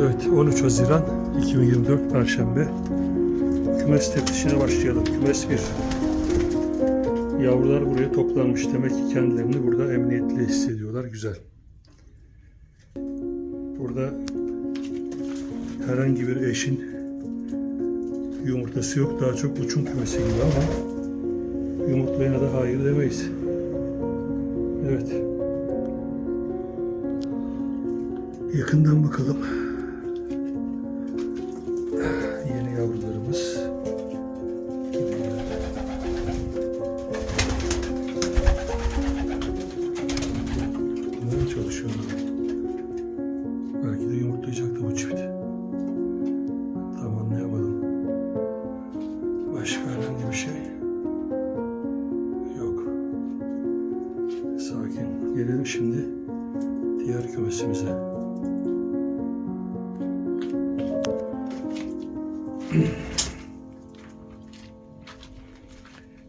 Evet 13 Haziran 2024 Perşembe Kümes teftişine başlayalım. Kümes 1 Yavrular buraya toplanmış. Demek ki kendilerini burada emniyetli hissediyorlar. Güzel. Burada herhangi bir eşin yumurtası yok. Daha çok uçum kümesi gibi ama yumurtlayana da hayır demeyiz. Evet. Yakından bakalım. Şimdi diğer kümesimize.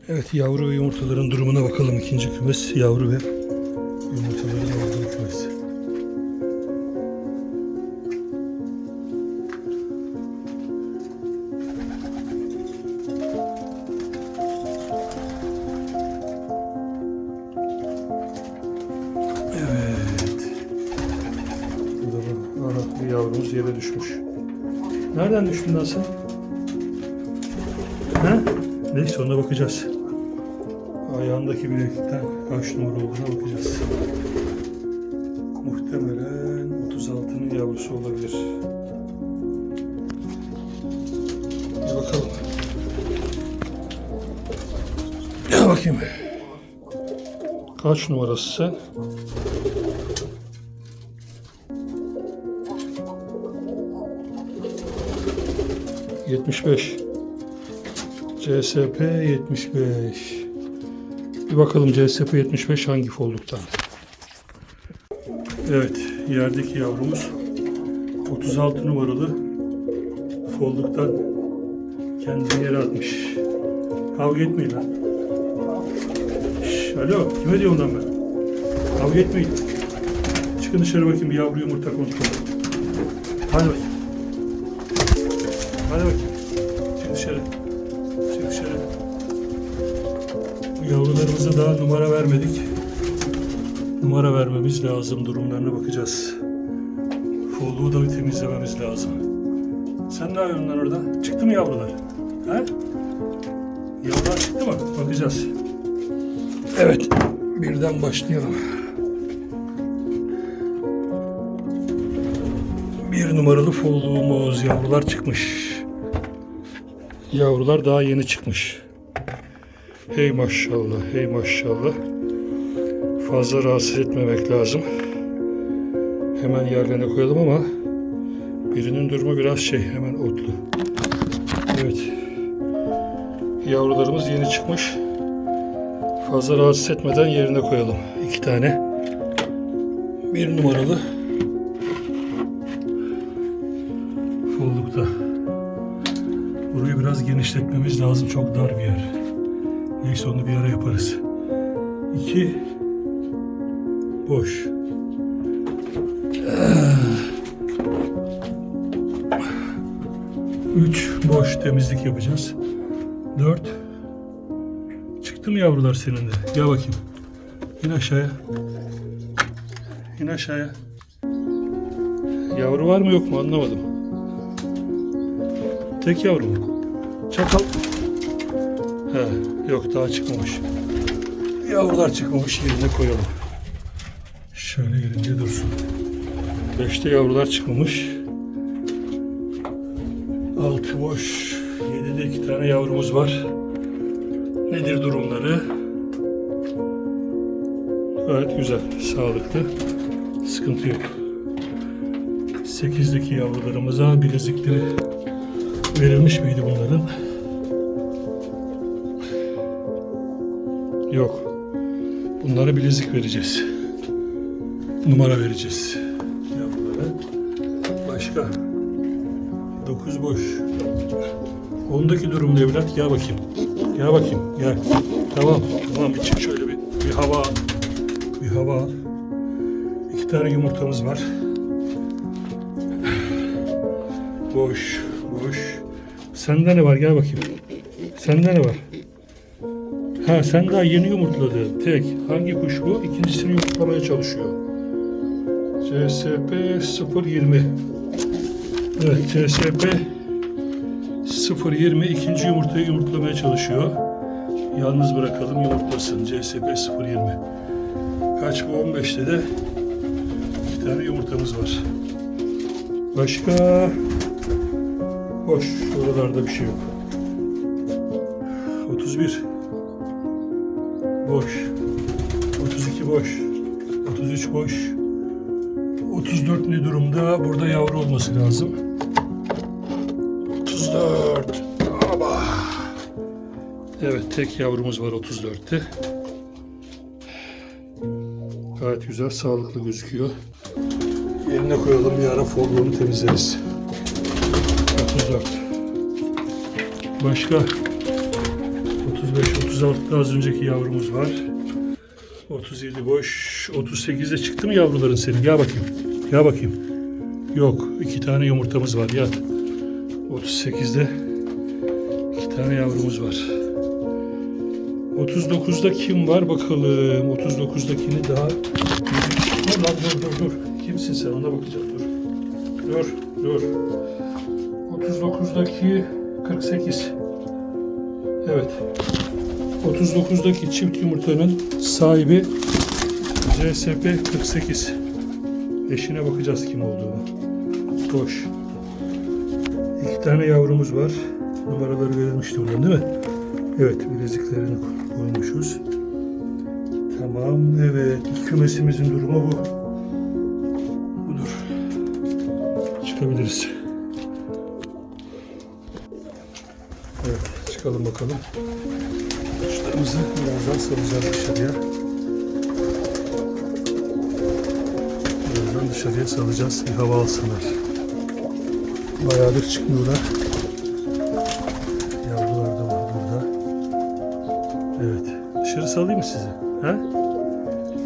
Evet yavru ve yumurtaların durumuna bakalım. İkinci kümes yavru ve Yavrumuz yere düşmüş. Nereden düştün lan sen? Ha? Neyse ona bakacağız. Ayağındaki bileklikten kaç numara olduğuna bakacağız. Muhtemelen 36'nın yavrusu olabilir. Bir bakalım. Gel bakayım. Kaç numarası sen? Yetmiş beş. CSP 75. Bir bakalım CSP 75 hangi folduktan? Evet, yerdeki yavrumuz 36 numaralı folduktan kendini yere atmış. Kavga etmeyin lan. Şş, alo, kime diyorum lan ben? Kavga etmeyin. Çıkın dışarı bakayım bir yavru yumurta kontrolü. Hadi bakayım. Hadi bakayım. Çık dışarı. Çık dışarı. Bu Yavrularımıza daha numara vermedik. Numara vermemiz lazım. Durumlarına bakacağız. Folluğu da bir temizlememiz lazım. Sen ne yapıyorsun orada? Çıktı mı yavrular? He? Yavrular çıktı mı? Bakacağız. Evet. Birden başlayalım. Bir numaralı folluğumuz. Yavrular çıkmış. Yavrular daha yeni çıkmış. Hey maşallah, hey maşallah. Fazla rahatsız etmemek lazım. Hemen yerlerine koyalım ama birinin durumu biraz şey, hemen otlu. Evet. Yavrularımız yeni çıkmış. Fazla rahatsız etmeden yerine koyalım. İki tane. Bir numaralı. Follukta. Biraz genişletmemiz lazım. Çok dar bir yer. Neyse onu bir ara yaparız. İki. Boş. Üç. Boş temizlik yapacağız. Dört. Çıktı mı yavrular senin de? Gel bakayım. İn aşağıya. İn aşağıya. Yavru var mı yok mu anlamadım. Tek yavru mu? Çakal. He, yok daha çıkmamış. Yavrular çıkmamış yerine koyalım. Şöyle yerinde dursun. Beşte yavrular çıkmamış. Altı boş. Yedide iki tane yavrumuz var. Nedir durumları? Gayet güzel, sağlıklı. Sıkıntı yok. Sekizdeki yavrularımıza bilezikleri verilmiş miydi bunların? Yok. Bunlara bilezik vereceğiz. Numara vereceğiz. Yavrulara. Başka. Dokuz boş. Ondaki durum ne evlat? Gel bakayım. Gel bakayım. Gel. Tamam. Tamam. Çık şöyle bir, bir hava al. Bir hava al. İki tane yumurtamız var. Boş, boş. Sende ne var? Gel bakayım. Sende ne var? Ha sen daha yeni yumurtladın. Tek. Hangi kuş bu? İkincisini yumurtlamaya çalışıyor. CSP 020. Evet CSP 020 ikinci yumurtayı yumurtlamaya çalışıyor. Yalnız bırakalım yumurtlasın. CSP 020. Kaç bu? 15'te de bir tane yumurtamız var. Başka? Boş. Oralarda bir şey yok. 31. Boş. 32 boş. 33 boş. 34 ne durumda? Burada yavru olması lazım. 34. Aba. Evet tek yavrumuz var 34'te. Gayet güzel, sağlıklı gözüküyor. Yerine koyalım bir ara folyomu temizleriz. 34. Başka 35, 36 az önceki yavrumuz var. 37 boş. 38'de çıktı mı yavruların senin? Gel bakayım. Gel bakayım. Yok. iki tane yumurtamız var. Yat. 38'de iki tane yavrumuz var. 39'da kim var bakalım. 39'dakini daha... Dur dur dur dur. Kimsin sen ona bakacağım dur. Dur dur. 39'daki 48. Evet. 39'daki çift yumurtanın sahibi CSP 48. Eşine bakacağız kim olduğunu. Boş. İki tane yavrumuz var. Numaraları verilmişti oradan değil mi? Evet bileziklerini koymuşuz. Tamam evet kümesimizin durumu bu. Budur. Çıkabiliriz. Evet çıkalım bakalım. Kuşlarımızı birazdan salacağız dışarıya. Birazdan dışarıya salacağız. Bir hava alsınlar. Bayağıdır çıkmıyorlar. Yavrular da var burada. Evet. Dışarı salayım mı sizi? He?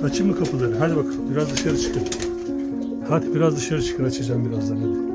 Açayım mı kapıları? Hadi bakalım. Biraz dışarı çıkın. Hadi biraz dışarı çıkın. Açacağım birazdan. Hadi.